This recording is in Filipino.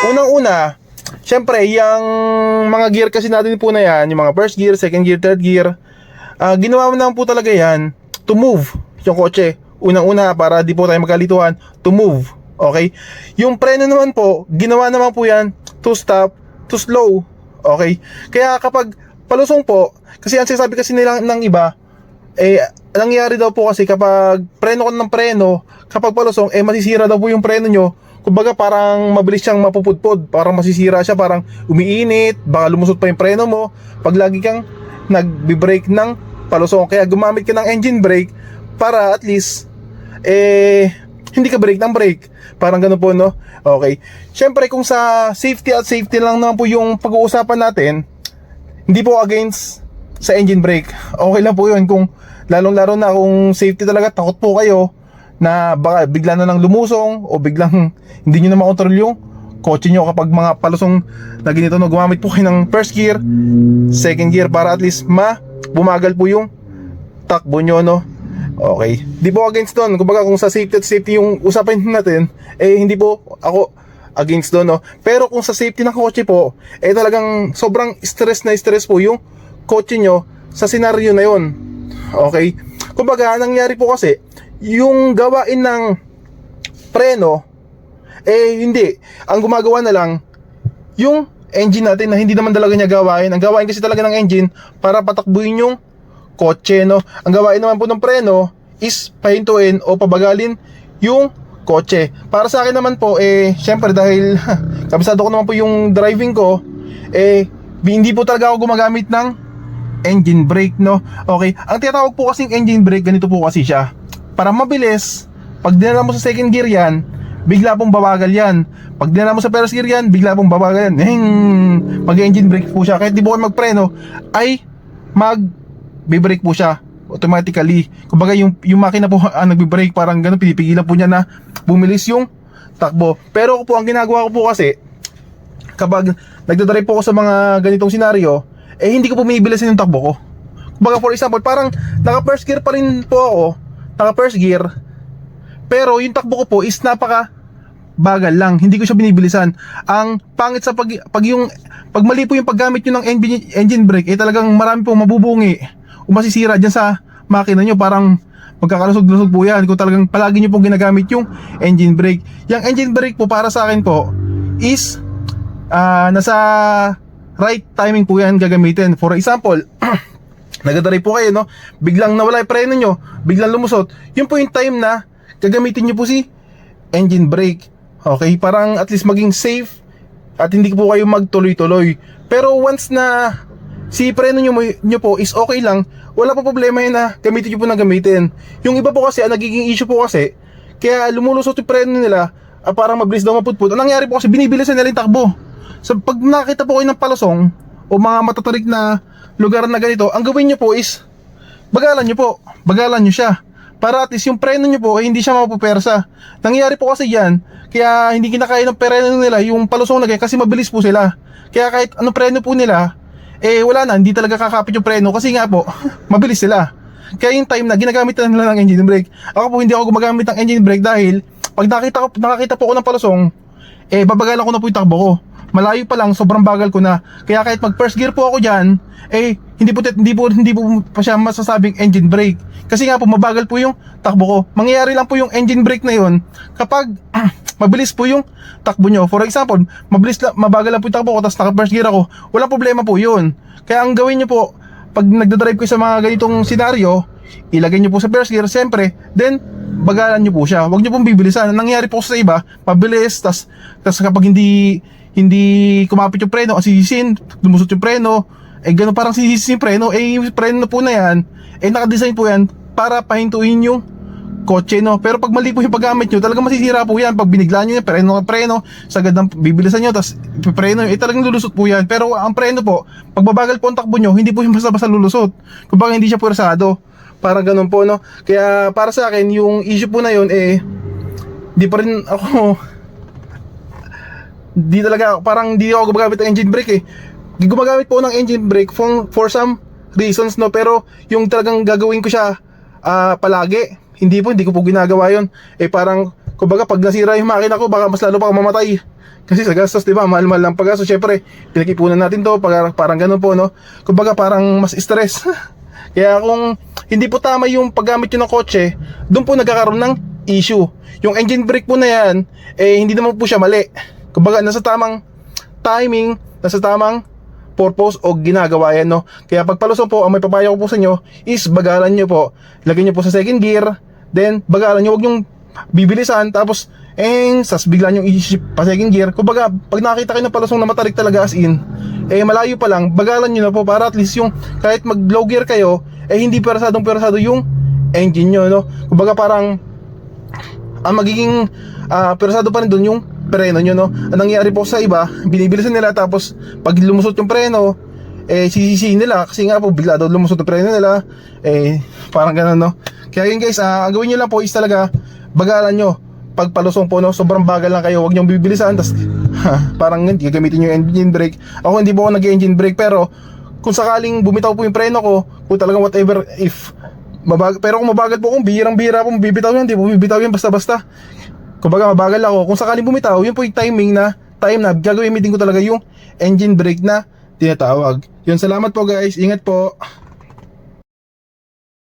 Unang-una, syempre, yung mga gear kasi natin po na yan, yung mga first gear, second gear, third gear, ah, ginawa mo naman po talaga yan to move yung kotse. Unang-una, para di po tayo magkalituhan, to move. Okay? Yung preno naman po, ginawa naman po yan to stop, to slow. Okay? Kaya kapag palusong po, kasi ang sinasabi kasi nila ng iba, eh, nangyari daw po kasi kapag preno ko ng preno, kapag palusong, eh masisira daw po yung preno nyo. Kumbaga parang mabilis siyang mapupudpod, parang masisira siya, parang umiinit, baka lumusot pa yung preno mo. Pag lagi kang nagbi-brake ng palusong, kaya gumamit ka ng engine brake para at least, eh, hindi ka brake ng brake. Parang ganun po, no? Okay. Siyempre, kung sa safety at safety lang naman po yung pag-uusapan natin, hindi po against sa engine brake. Okay lang po yun kung lalong-laro na kung safety talaga, takot po kayo na baka bigla na lang lumusong o biglang hindi nyo na makontrol yung kotse nyo kapag mga palusong na ganito no, gumamit po kayo ng first gear, second gear para at least ma bumagal po yung takbo nyo no. Okay. Di po against doon. Kumbaga kung sa safety at safety yung usapan natin, eh hindi po ako against doon, no? Pero kung sa safety ng kotse po, eh talagang sobrang stress na stress po yung kotse nyo sa senaryo na yon. Okay? Kumbaga, ang nangyari po kasi, yung gawain ng preno, eh hindi. Ang gumagawa na lang, yung engine natin na hindi naman talaga niya gawain. Ang gawain kasi talaga ng engine para patakbuhin yung kotse, no? Ang gawain naman po ng preno is pahintuin o pabagalin yung kotse. Para sa akin naman po, eh, syempre dahil kabisado ko naman po yung driving ko, eh, hindi po talaga ako gumagamit ng engine brake, no? Okay, ang tinatawag po kasing engine brake, ganito po kasi siya. Para mabilis, pag dinala mo sa second gear yan, bigla pong babagal yan. Pag dinala mo sa first gear yan, bigla pong babagal yan. Hing, mag engine brake po siya. Kahit di po magpreno, ay mag brake po siya automatically. Kumbaga yung yung makina po ang nagbi-brake parang ganun pinipigilan po niya na bumilis yung takbo. Pero ako po ang ginagawa ko po kasi kapag nagdadrive po ako sa mga ganitong senaryo, eh hindi ko po bumibilisin yung takbo ko. Kumbaga for example, parang naka first gear pa rin po ako, naka first gear, pero yung takbo ko po is napaka bagal lang, hindi ko siya binibilisan. Ang pangit sa pag, pag yung pag mali po yung paggamit nyo ng engine, engine brake, eh talagang marami pong mabubungi o masisira dyan sa makina nyo, parang magkakalusog-lusog po yan kung talagang palagi nyo pong ginagamit yung engine brake. Yung engine brake po para sa akin po is ah, nasa right timing po yan gagamitin. For example, nagdadrive po kayo, no? Biglang nawala yung preno nyo, biglang lumusot. Yun po yung time na gagamitin nyo po si engine brake. Okay, parang at least maging safe at hindi po kayo magtuloy-tuloy. Pero once na si preno nyo, nyo po is okay lang, wala pa problema yun na gamitin nyo po na gamitin. Yung iba po kasi, ang nagiging issue po kasi, kaya lumulusot yung preno nila, ah, parang mabilis daw maputput. Ang nangyari po kasi, binibilisan nila yung takbo. So pag nakita po kayo ng palusong, o mga matatarik na lugar na ganito, ang gawin nyo po is, bagalan nyo po, bagalan nyo siya. Para at least yung preno nyo po, eh, hindi siya mapupersa. Nangyayari po kasi yan, kaya hindi kinakaya ng preno nila yung palusong na kasi mabilis po sila. Kaya kahit ano preno po nila, eh wala na, hindi talaga kakapit yung preno kasi nga po, mabilis sila. Kaya yung time na ginagamit na nila ng engine brake. Ako po hindi ako gumagamit ng engine brake dahil pag nakita ko nakakita po ako ng palusong, eh babagalan ko na po yung takbo ko. Malayo pa lang, sobrang bagal ko na. Kaya kahit mag first gear po ako diyan, eh hindi po hindi po hindi po pa siya masasabing engine brake. Kasi nga po mabagal po yung takbo ko. Mangyayari lang po yung engine brake na yon kapag mabilis po yung takbo nyo. For example, mabilis lang, mabagal lang po yung takbo ko tapos naka first gear ako. Walang problema po yun. Kaya ang gawin nyo po, pag nagdadrive kayo sa mga ganitong senaryo, ilagay nyo po sa first gear, siyempre, then, bagalan nyo po siya. Huwag nyo pong bibilisan. Ang nangyari po sa iba, mabilis, tas, tas kapag hindi, hindi kumapit yung preno, sisisin, lumusot yung preno, eh gano'n parang sisisin yung preno, eh preno po na yan, eh nakadesign po yan para pahintuin yung kotse no. Pero pag mali po yung paggamit nyo, talagang masisira po yan. Pag binigla nyo yan, preno ka preno, sagad ng bibilisan nyo, tapos preno, eh talagang lulusot po yan. Pero ang preno po, pag babagal po ang takbo nyo, hindi po yung basta-basta lulusot. Kumbaga hindi siya pwersado. Parang ganun po no. Kaya para sa akin, yung issue po na yun, eh, di pa rin ako, di talaga, parang di ako gumagamit ng engine brake eh. Gumagamit po ng engine brake for, for some reasons no, pero yung talagang gagawin ko siya ah, palagi, hindi po, hindi ko po ginagawa yon Eh parang Kumbaga, pag nasira yung makina ko, baka mas lalo pa ako mamatay. Kasi sa gastos, di ba? Mahal-mahal lang paggastos. Syempre, pinag-ipunan natin to. Parang, parang ganun po, no? Kumbaga, parang mas stress. Kaya kung hindi po tama yung paggamit nyo ng kotse, doon po nagkakaroon ng issue. Yung engine brake po na yan, eh hindi naman po siya mali. Kumbaga, nasa tamang timing, nasa tamang purpose o ginagawa yan, no? Kaya pagpalusong po, ang may papayo ko po sa inyo is bagalan nyo po. Lagyan nyo po sa second gear, then bagalan nyo, huwag yung bibilisan, tapos eh, sas bigla nyo i-ship pa second gear. Kumbaga, pag nakita kayo ng palusong na matarik talaga as in, eh malayo pa lang, bagalan nyo na po para at least yung kahit mag low gear kayo, eh hindi perasadong perasado yung engine nyo, no? Kumbaga parang ang magiging ah, persado pa rin doon yung preno nyo, no? Ang nangyayari po sa iba, binibilisan nila tapos pag lumusot yung preno, eh sisisihin nila kasi nga po bigla daw lumusot yung preno nila, eh parang ganun, no? Kaya yun guys, ah, ang gawin nyo lang po is talaga bagalan nyo pag palusong po, no? Sobrang bagal lang kayo, huwag nyo bibilisan, tas parang hindi gagamitin yung engine brake. Ako hindi po ako nag-engine brake pero kung sakaling bumitaw po yung preno ko, kung talagang whatever if mabag pero kung mabagal po kung bihirang-bihira po bibitaw yan, hindi po bibitaw yan basta-basta. Kumbaga mabagal ako, kung sakaling bumitaw, yun po yung timing na time na gagawin ko talaga yung engine brake na tinatawag. Yun, salamat po guys. Ingat po.